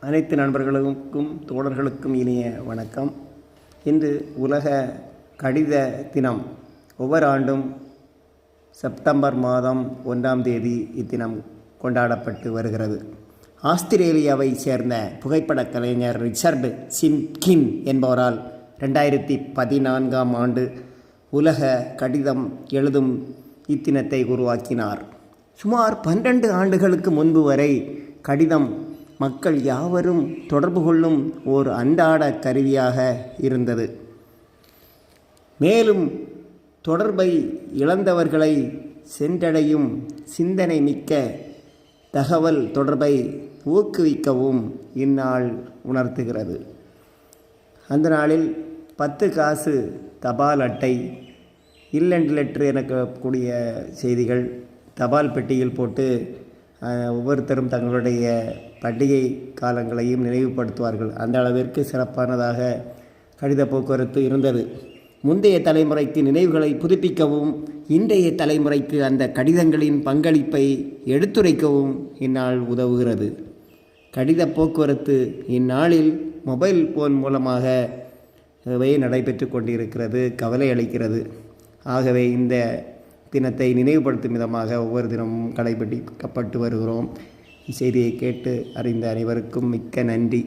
அனைத்து நண்பர்களுக்கும் தோழர்களுக்கும் இனிய வணக்கம். இன்று உலக கடித தினம். ஒவ்வொரு ஆண்டும் செப்டம்பர் மாதம் ஒன்றாம் தேதி இத்தினம் கொண்டாடப்பட்டு வருகிறது. ஆஸ்திரேலியாவை சேர்ந்த புகைப்படக் கலைஞர் ரிச்சர்டு சிம்கின் என்பவரால் ரெண்டாயிரத்தி பதினான்காம் ஆண்டு உலக கடிதம் எழுதும் இத்தினத்தை உருவாக்கினார். சுமார் பன்னெண்டு ஆண்டுகளுக்கு முன்பு வரை கடிதம் மக்கள் யாவரும் தொடர்பு கொள்ளும் ஓர் அன்றாட கருவியாக இருந்தது. மேலும் தொடர்பை இழந்தவர்களை சென்றடையும் சிந்தனை மிக்க தகவல் தொடர்பை ஊக்குவிக்கவும் இந்நாள் உணர்த்துகிறது. அந்த நாளில் பத்து காசு தபால் அட்டை இல்லண்டு லெட்ரு எனக்கக்கூடிய செய்திகள் தபால் பெட்டியில் போட்டு ஒவ்வொருத்தரும் தங்களுடைய பண்டிகை காலங்களையும் நினைவுபடுத்துவார்கள். அந்த அளவிற்கு சிறப்பானதாக கடித போக்குவரத்து இருந்தது. முந்தைய தலைமுறைக்கு நினைவுகளை புதுப்பிக்கவும் இன்றைய தலைமுறைக்கு அந்த கடிதங்களின் பங்களிப்பை எடுத்துரைக்கவும் இந்நாள் உதவுகிறது. கடித போக்குவரத்து இந்நாளில் மொபைல் ஃபோன் மூலமாக நடைபெற்று கொண்டிருக்கிறது கவலை அளிக்கிறது. ஆகவே இந்த தினத்தை நினைவுபடுத்தும் விதமாக ஒவ்வொரு தினமும் கடைபிடிக்கப்பட்டு வருகிறோம். செய்தியை கேட்டு அறிந்த அனைவருக்கும் மிக்க நன்றி.